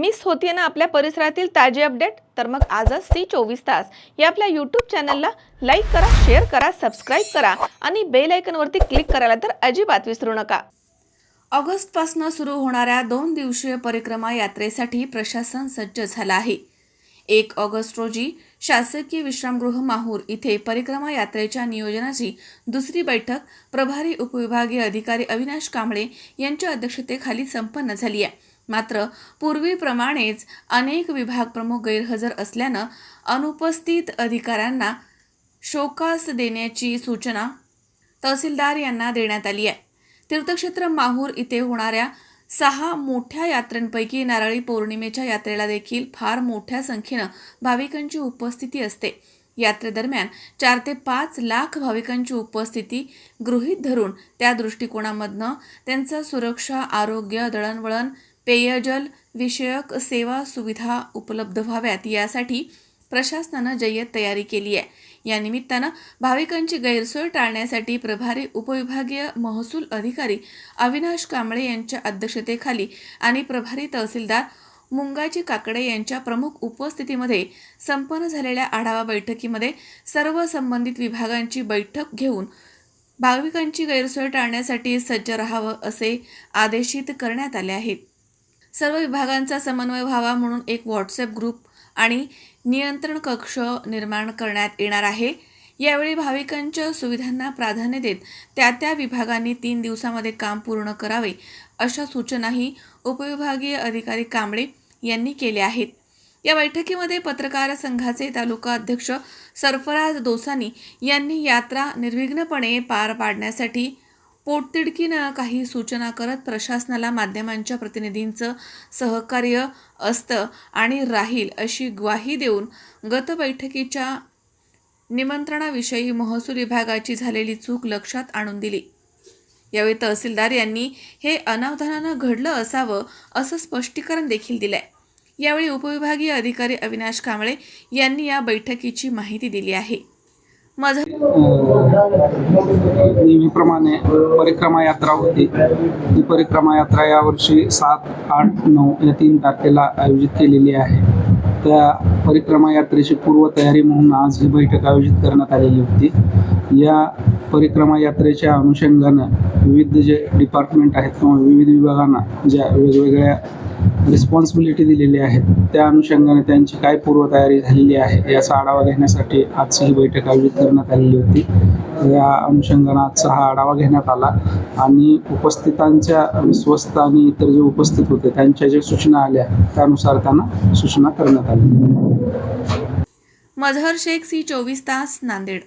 Miss होतीये ना आपल्या परिसरातील ताजे अपडेट? तर मग आजच सी चोवीस तास. या आपल्या यूट्यूब चॅनलला लाईक करा शेअर करा सबस्क्राईब करा आणि बेल आयकनवरती क्लिक करायला तर अजिबात विसरू नका. ऑगस्टपासून सुरू होणाऱ्या दोन दिवसीय परिक्रमा यात्रेसाठी प्रशासन सज्ज झालं आहे. एक ऑगस्ट रोजी शासकीय विश्रामगृह माहूर इथे परिक्रमा यात्रेच्या नियोजनाची दुसरी बैठक प्रभारी उपविभागीय अधिकारी अविनाश कांबळे यांच्या अध्यक्षतेखाली संपन्न झाली आहे. मात्र पूर्वीप्रमाणेच अनेक विभाग प्रमुख गैरहजर असल्यानं अनुपस्थित अधिकाऱ्यांना शोकास देण्याची सूचना तहसीलदार यांना देण्यात आली आहे. तीर्थक्षेत्र माहूर इथे होणाऱ्या सहा मोठ्या यात्रेंपैकी नारळी पौर्णिमेच्या यात्रेला देखील फार मोठ्या संख्येनं भाविकांची उपस्थिती असते. यात्रेदरम्यान चार ते पाच लाख भाविकांची उपस्थिती गृहीत धरून त्या दृष्टिकोनामधनं त्यांचं सुरक्षा आरोग्य दळणवळण पेयजल विषयक सेवा सुविधा उपलब्ध व्हाव्यात यासाठी प्रशासनानं जय्यत तयारी केली आहे. या निमित्तानं भाविकांची गैरसोय टाळण्यासाठी प्रभारी उपविभागीय महसूल अधिकारी अविनाश कांबळे यांच्या अध्यक्षतेखाली आणि प्रभारी तहसीलदार मुंगाजी काकडे यांच्या प्रमुख उपस्थितीमध्ये संपन्न झालेल्या आढावा बैठकीमध्ये सर्व संबंधित विभागांची बैठक घेऊन भाविकांची गैरसोय टाळण्यासाठी सज्ज राहावं असे आदेशित करण्यात आले आहेत. सर्व विभागांचा समन्वय व्हावा म्हणून एक व्हॉट्सअप ग्रुप आणि नियंत्रण कक्ष निर्माण करण्यात येणार आहे. यावेळी भाविकांच्या सुविधांना प्राधान्य देत त्या त्या विभागांनी तीन दिवसामध्ये काम पूर्ण करावे अशा सूचनाही उपविभागीय अधिकारी कांबळे यांनी केल्या आहेत. या बैठकीमध्ये पत्रकार संघाचे तालुका अध्यक्ष सरफराज दोसानी यांनी यात्रा निर्विघ्नपणे पार पाडण्यासाठी पोटतिडकीनं काही सूचना करत प्रशासनाला माध्यमांच्या प्रतिनिधींचं सहकार्य असतं आणि राहील अशी ग्वाही देऊन गत बैठकीच्या निमंत्रणाविषयी महसूल विभागाची झालेली चूक लक्षात आणून दिली. यावेळी तहसीलदार यांनी हे अनावधानानं घडलं असावं असं स्पष्टीकरण देखील दिलंय. यावेळी उपविभागीय अधिकारी अविनाश कांबळे यांनी या बैठकीची माहिती दिली आहे. नेहमीप्रमाणे परिक्रमा यात्रा होती. ही परिक्रमा यात्रा यावर्षी सात आठ नऊ या तीन तारखेला आयोजित केलेली आहे. त्या परिक्रमा यात्रेची पूर्वतयारी म्हणून आज ही बैठक आयोजित करण्यात आलेली होती. या परिक्रमा यात्रेच्या अनुषंगानं विविध जे डिपार्टमेंट आहेत किंवा विविध विभागांना ज्या वेगवेगळ्या रिस्पॉन्सिबिलिटी दिलेली आहेत त्या अनुषंगाने त्यांची काय पूर्वतयारी झालेली आहे याचा आढावा घेण्यासाठी आजची ही बैठक आयोजित करण्यात आलेली होती. या अनुषंगानं आजचा हा आढावा घेण्यात आला आणि उपस्थितांच्या विश्वस्त आणि इतर जे उपस्थित होते त्यांच्या ज्या सूचना आल्या त्यानुसार त्यांना सूचना करण्यात आल्या मझहर शेख सी चोवीस तास नांदेड.